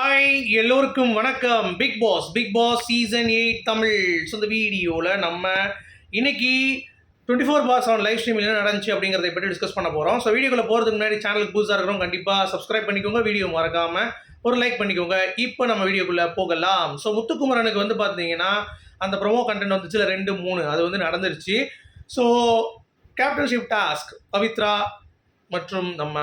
Hi எல்லோருக்கும் வணக்கம். Bigg Boss Bigg Boss season eight Tamil so இந்த வீடியோவில் நம்ம இன்னைக்கு twenty four pass on live stream என்ன நடந்துச்சு அப்படிங்கிறத பற்றி டிஸ்கஸ் பண்ண போகிறோம் ஸோ வீடியோக்குள்ளே போகிறதுக்கு முன்னாடி சேனலுக்கு புதுசாக இருக்கிறோம் கண்டிப்பாக சப்ஸ்கிரைப் பண்ணிக்கோங்க. வீடியோ மறக்காமல் ஒரு லைக் பண்ணிக்கோங்க. இப்போ நம்ம வீடியோக்குள்ளே போகலாம். ஸோ முத்துக்குமரனுக்கு வந்து பார்த்தீங்கன்னா அந்த ப்ரோமோ கண்டென்ட் வந்துச்சுல ரெண்டு மூணு. அது வந்து நடந்துருச்சு. ஸோ கேப்டன்ஷிப் டாஸ்க் பவித்ரா மற்றும் நம்ம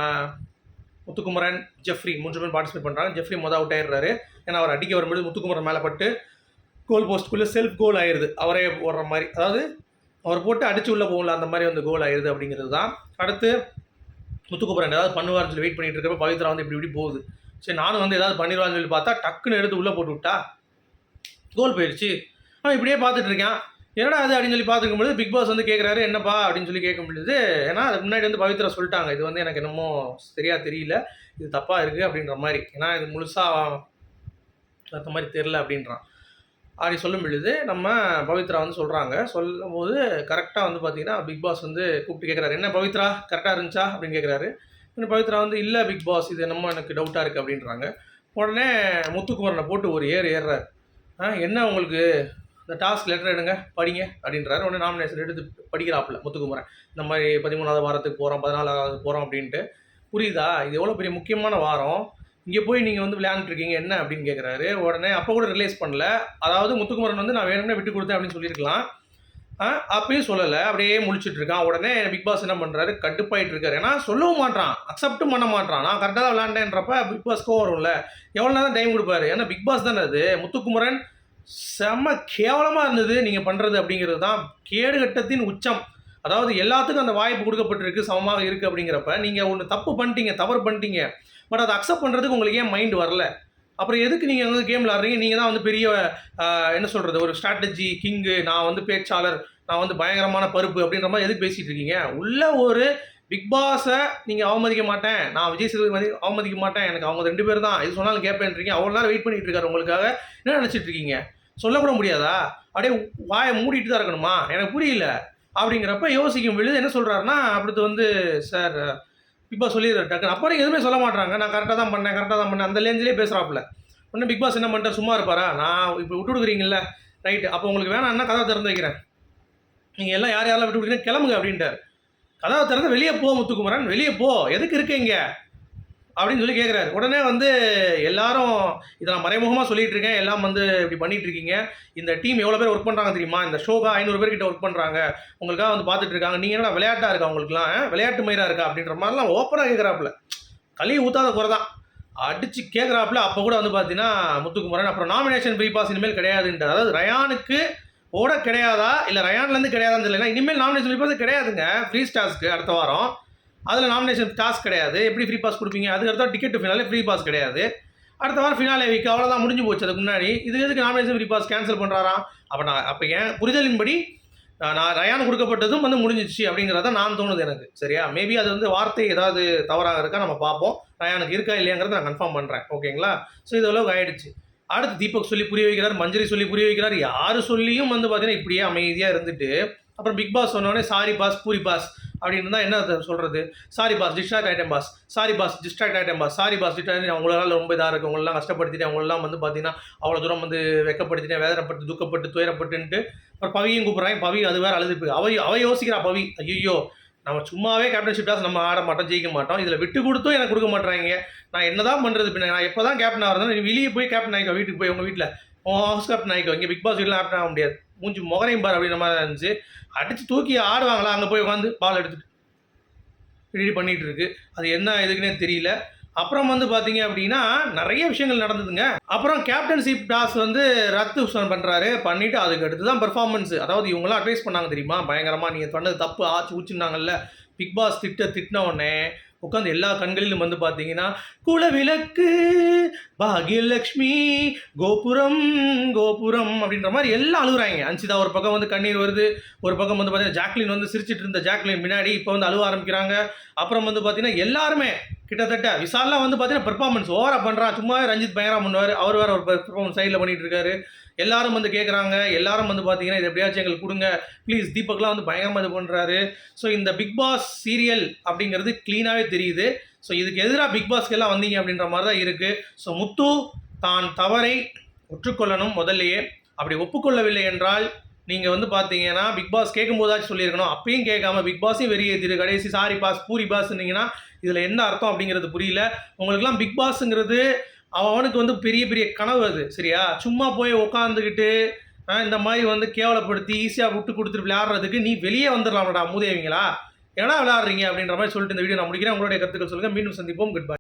முத்துக்குமரன் ஜெஃப்ரி மூன்று பேர் பார்ட்டிசிபேட் பண்ணுறாங்க ஜெஃப்ரி மொதல் அவுட் ஆயிடுறாரு. ஏன்னா அவர் அடிக்க வரும்போது முத்துக்குமரன் மேலே பட்டு கோல் போஸ்ட்குள்ளே செல்ஃப் கோல் ஆயிடுது அவரே போடுற மாதிரி. அதாவது அவர் போட்டு அடிச்சு உள்ளே போகல அந்த மாதிரி வந்து கோல் ஆயிடுது அப்படிங்கிறது தான். அடுத்து முத்துக்குமரன் ஏதாவது பண்ணுவார்னு சொல்லி வெயிட் பண்ணிட்டு இருக்கப்ப பவித்ரா வந்து இப்படி இப்படி போகுது. சரி நானும் வந்து ஏதாவது பண்ணிடுவான்னு சொல்லி பார்த்தா டக்குன்னு எடுத்து உள்ளே போட்டு விட்டா கோல் போயிடுச்சு அவன் இப்படியே பார்த்துட்டு இருக்கான். என்னடா அது அப்படின்னு சொல்லி பார்த்துக்கும் பொழுது பிக் பாஸ் வந்து கேட்குறாரு என்னப்பா? அப்படின்னு சொல்லி கேட்க முடியுது ஏன்னா அது முன்னாடி வந்து பவித்ரா சொல்லிட்டாங்க இது வந்து எனக்கு என்னமோ சரியாக தெரியல இது தப்பாக இருக்குது அப்படின்ற மாதிரி. ஏன்னா இது முழுசாக அந்த மாதிரி தெரில அப்படின்றான். அப்படி சொல்லும் பொழுது நம்ம பவித்ரா வந்து சொல்கிறாங்க சொல்லும் போது கரெக்டாக வந்து பார்த்தீங்கன்னா பிக் பாஸ் வந்து கூப்பிட்டு கேட்குறாரு என்ன பவித்ரா கரெக்டாக இருந்துச்சா? அப்படின்னு கேட்குறாரு இன்னும் பவித்ரா வந்து இல்லை பிக் பாஸ் இது என்னமோ எனக்கு டவுட்டாக இருக்குது அப்படின்றாங்க. உடனே முத்துக்குமரனை போட்டு ஒரு ஏறு ஏறுறாரு. ஆ என்ன உங்களுக்கு? இந்த டாஸ்க் லெட்டர் எடுங்க படிங்க அப்படின்றாரு. உடனே நாமினேஷன் எடுத்து படிக்கிறாப்புல முத்துக்குமரன். இந்த மாதிரி பதிமூணாவது வாரத்துக்கு போகிறோம் பதினாலாவது போகிறோம் அப்படின்ட்டு. புரியுதா? இது எவ்வளோ பெரிய முக்கியமான வாரம். இங்கே போய் நீங்கள் வந்து விளையாண்டுருக்கீங்க என்ன அப்படின்னு கேட்குறாரு உடனே அப்போ கூட ரிலைஸ் பண்ணல. அதாவது முத்துக்குமரன் வந்து நான் வேணும்னே விட்டு கொடுத்தேன் அப்படின்னு சொல்லியிருக்கலாம். ஆ அப்பயும் சொல்லலை. அப்படியே முழிச்சிட்டு இருக்கான். உடனே பிக் பாஸ் என்ன பண்ணுறாரு கட்டுப்பாயிட்டு இருக்காரு. ஏன்னா சொல்லவும் மாட்டான் அக்செப்ட்டும் பண்ண மாட்டான் நான் கரெக்டாக தான் விளாண்டேன்றப்ப பிக் பாஸ்க்கும் வரும்ல. எவ்வளோ நேரம் டைம் கொடுப்பாரு? ஏன்னா பிக் பாஸ் தானே அது. முத்துக்குமரன் செம கேவலமாக இருந்தது நீங்கள் பண்ணுறது அப்படிங்கிறது தான். கேடுகட்டத்தின் உச்சம். அதாவது எல்லாத்துக்கும் அந்த வாய்ப்பு கொடுக்கப்பட்டிருக்கு சமமாக இருக்குது அப்படிங்கிறப்ப நீங்கள் ஒன்று தப்பு பண்ணிட்டீங்க தவறு பண்ணிட்டீங்க. பட் அதை அக்செப்ட் பண்ணுறதுக்கு உங்களுக்கு ஏன் மைண்ட் வரல? அப்புறம் எதுக்கு நீங்கள் வந்து கேம் விளாட்றீங்க நீங்கள் தான் வந்து பெரிய என்ன சொல்கிறது ஒரு ஸ்ட்ராட்டஜி கிங்கு நான் வந்து பேச்சாளர் நான் வந்து பயங்கரமான பருப்பு அப்படின்ற மாதிரி எதுக்கு பேசிகிட்டு இருக்கீங்க? உள்ள ஒரு பிக் பாஸை நீங்கள் அவமதிக்க மாட்டேன். நான் விஜய் சேதுபதி மாதிரி அவமதிக்க மாட்டேன். எனக்கு அவங்க ரெண்டு பேர் தான். இது சொன்னாலும் கேட்பேன்றீங்க அவ்வளோ நேரம் வெயிட் பண்ணிட்டு இருக்காரு உங்களுக்காக. என்ன நினச்சிட்டு இருக்கீங்க? சொல்லக்கூட முடியாதா? அப்படியே வாயை மூடிட்டு தான் இருக்கணுமா? எனக்கு புரியல. அப்படிங்கிறப்ப யோசிக்கும் பொழுது என்ன சொல்கிறாருன்னா அடுத்து வந்து சார் பிக் பாஸ் சொல்லிடுறாரு டக்குன்னு. அப்புறம் எதுவுமே சொல்ல மாட்டாங்க நான் கரெக்டாக தான் பண்ணேன் கரெக்டாக தான் பண்ணேன். அந்த லேஞ்சிலே பேசுகிறாப்புல உடனே பிக் பாஸ் என்ன பண்ணிட்டா சும்மா இருப்பாரா? நான் இப்போ விட்டு கொடுக்குறீங்கல்ல. ரைட்டு அப்போ உங்களுக்கு வேணாம்னா கதவை திறந்து வைக்கிறேன். நீங்கள் எல்லாம் யார் யாரெல்லாம் விட்டு கொடுக்குறீங்க கிளம்புங்க அப்படின்ட்டார். கதவை திறந்து வெளியே போ முத்துக்குமரன். வெளியே போ. எதுக்கு இருக்கீங்க? அப்படின்னு சொல்லி கேட்குறாரு உடனே வந்து எல்லாரும் இதை நான் மறைமுகமாக சொல்லிட்டு இருக்கேன். எல்லாம் வந்து இப்படி பண்ணிட்டு இருக்கீங்க. இந்த டீம் எவ்வளோ பேர் ஒர்க் பண்ணுறாங்க தெரியுமா? இந்த ஷோகா ஐநூறு பேர்கிட்ட ஒர்க் பண்ணுறாங்க உங்களுக்காக வந்து பார்த்துட்டு இருக்காங்க. நீங்கள் என்ன விளையாட்டாக இருக்கா உங்களுக்குலாம் விளையாட்டு மயிராக இருக்கா? அப்படின்ற மாதிரிலாம் ஓப்பனாக கேட்குறாப்புல களி ஊற்றாத குறை தான். அடித்து கேட்குறாப்புல அப்போ கூட வந்து பார்த்தீங்கன்னா முத்துக்குமரன் அப்புறம் நாமினேஷன் ஃப்ரீ பாஸ் இனிமேல் கிடையாதுன்ட்டு அதாவது ரயானுக்கு ஓட கிடையாதா? இல்லை ரயான்லேருந்து கிடையாதான்னு தெரியல இனிமேல் நாமினேஷன் ஃப்ரீ பாஸ் கிடையாதுங்க. ஃப்ரீ ஸ்டாஸ்க்கு அடுத்த வாரம். அதில் நாமினேஷன் டாஸ்க் கிடையாது. எப்படி ஃப்ரீ பாஸ் கொடுப்பீங்க? அதுக்கு அடுத்த டிக்கெட் ஃபினாலே ஃப்ரீ பாஸ் கிடையாது. அடுத்த வாரம் ஃபினாலே வீக் அவ்வளோதான் முடிஞ்சு போச்சு அதுக்கு முன்னாடி. இது எதுக்கு நாமினேஷன் ஃப்ரீ பாஸ் கேன்சல் பண்ணுறாராம் அப்போ நான் அப்போ ஏன் புரிதலின்படி நான் நான் ரயான் கொடுக்கப்பட்டதும் வந்து முடிஞ்சிச்சு அப்படிங்கிறத நான் தோணுது எனக்கு. சரியா? மேபி அது வந்து வார்த்தை ஏதாவது தவறாக இருக்கா நம்ம பார்ப்போம். ரயானுக்கு இருக்கா இல்லையாங்கிறத நான் கன்ஃபார்ம் பண்ணுறேன் ஓகேங்களா? ஸோ இது அளவுக்கு ஆயிடுச்சு. அடுத்து தீபக் சொல்லி புரிய வைக்கிறார் மஞ்சரி சொல்லி புரிய வைக்கிறார் யார் சொல்லியும் வந்து பார்த்தீங்கன்னா இப்படியே அமைதியாக இருந்துட்டு அப்புறம் பிக் பாஸ் சொன்னோடனே சாரி பாஸ் பூரி பாஸ் அப்படின்னு தான் என்ன சொல்கிறது சாரி பாஸ் டிஸ்ட்ராக்ட் ஆகிட்டேன் பாஸ் சாரி பாஸ் டிஸ்ட்ராக்ட் ஆகிட்டேன் பாஸ் சாரி பாஸ் டிஸ்ட்ராக்ட் அவங்களால ரொம்ப இதாக இருக்குது அவங்களெலாம் கஷ்டப்படுத்திட்டேன் அவங்களெல்லாம் வந்து பார்த்தீங்கன்னா அவ்வளோ தூரம் வந்து வெக்கப்படுத்திட்டேன் வேதனைப்பட்டு துக்கப்பட்டு துயரப்பட்டுன்ட்டு அப்புறம் பவியும் கூப்பிட்றாங்க. பவி அது வேறு அழுது அவ அவ யோசிக்கிறா பவி. ஐயோ நம்ம சும்மாவே கேப்டன்ஷிப் டாஸ் நம்ம ஆட மாட்டோம் ஜெயிக்க மாட்டோம். இதில் விட்டு கொடுத்தும் எனக்கு கொடுக்க மாட்றாங்க. நான் என்ன தான் பண்ணுறது பின்ன? நான் எப்போ தான் கேப்டன் ஆகிறதா வெளியே போய் கேப்டன் ஆகிக்கோ வீட்டுக்கு போய் உங்கள் வீட்டில். உன் ஹவுஸ் கேப்டன் ஆகிக்கோ இங்கே பிக் பாஸ் வீட்டில் கேப்டன் ஆக முடியாது. மூஞ்சி முகரையும் பார் அப்படின்ற மாதிரி இருந்துச்சு. அடித்து தூக்கி ஆடுவாங்களா? அங்கே போய் உட்காந்து பால் எடுத்துட்டு. ரெடி பண்ணிகிட்டு இருக்கு. அது என்ன இதுக்குன்னே தெரியல. அப்புறம் வந்து பார்த்தீங்க அப்படின்னா நிறைய விஷயங்கள் நடந்ததுங்க. அப்புறம் கேப்டன்ஷிப் டாஸ் வந்து ரத்து பண்ணுறாரு பண்ணிவிட்டு அதுக்கு அடுத்து தான் பெர்ஃபார்மன்ஸ் அதாவது இவங்களாம் அட்வைஸ் பண்ணாங்க தெரியுமா? பயங்கரமாக நீங்கள் பண்ணது தப்பு. ஆச்சு ஊச்சுனாங்கல்ல பிக் பாஸ் திட்ட திட்டின உடனே உட்காந்து எல்லா கண்களிலும் வந்து பார்த்தீங்கன்னா குலவிளக்கு பாகியலக்ஷ்மி கோபுரம் கோபுரம் அப்படின்ற மாதிரி எல்லாம் அழுகுறாங்க. அன்சிதா ஒரு பக்கம் வந்து கண்ணீர் வருது ஒரு பக்கம் வந்து பார்த்தீங்கன்னா ஜாக்லின் வந்து சிரிச்சிட்டு இருந்த ஜாக்லின் பின்னாடி இப்போ வந்து அழுவ ஆரம்பிக்கிறாங்க. அப்புறம் வந்து பார்த்தீங்கன்னா எல்லாருமே கிட்டத்தட்ட விசால்லாம் வந்து பார்த்தீங்கன்னா பெர்ஃபார்மன்ஸ் ஓவராக பண்ணுறான் சும்மாவே ரஞ்சித் பயங்கரம் பண்ணுவார். அவர் வேறு ஒரு பெர்ஃபார்மன்ஸ் சைடில் பண்ணிட்டு இருக்காரு. எல்லாரும் வந்து கேட்குறாங்க எல்லாரும் வந்து பார்த்தீங்கன்னா இது எப்படியாச்சும் எங்களுக்கு கொடுங்க. ப்ளீஸ் தீபக்லாம் வந்து பயங்கரமாக இது பண்ணுறாரு ஸோ இந்த பிக் பாஸ் சீரியல் அப்படிங்கிறது க்ளீனாகவே தெரியுது. ஸோ இதுக்கு எதிராக பிக் பாஸ்க்கு எல்லாம் வந்தீங்க அப்படின்ற மாதிரி தான் இருக்குது ஸோ முத்து தான் தவறை ஒற்றுக்கொள்ளணும் முதல்லையே. அப்படி ஒப்புக்கொள்ளவில்லை என்றால் நீங்கள் வந்து பார்த்தீங்கன்னா பிக் பாஸ் கேட்கும்போதாச்சும் சொல்லியிருக்கணும். அப்பயும் கேட்காம பிக் பாஸையும் வெறியேற்றிரு கடைசி சாரி பாஸ் பூரி பாஸ்ன்னீங்கன்னா இதில் என்ன அர்த்தம் அப்படிங்கிறது புரியல. உங்களுக்குலாம் பிக் பாஸுங்கிறது அவனுக்கு வந்து பெரிய பெரிய கனவு அது சரியா? சும்மா போய் உட்காந்துக்கிட்டு இந்த மாதிரி வந்து கேவலப்படுத்தி ஈஸியாக விட்டு கொடுத்துட்டு விளையாடுறதுக்கு நீ வெளியே வந்துடலாம்டா மூதேவிங்களா ஏன்னா விளையாடுறீங்க அப்படின்ற மாதிரி சொல்லிட்டு இந்த வீடியோ நான் முடிக்கிறேன். உங்களுடைய கருத்துக்கள் சொல்லுங்கள் மீண்டும் சந்திப்போம். Good bye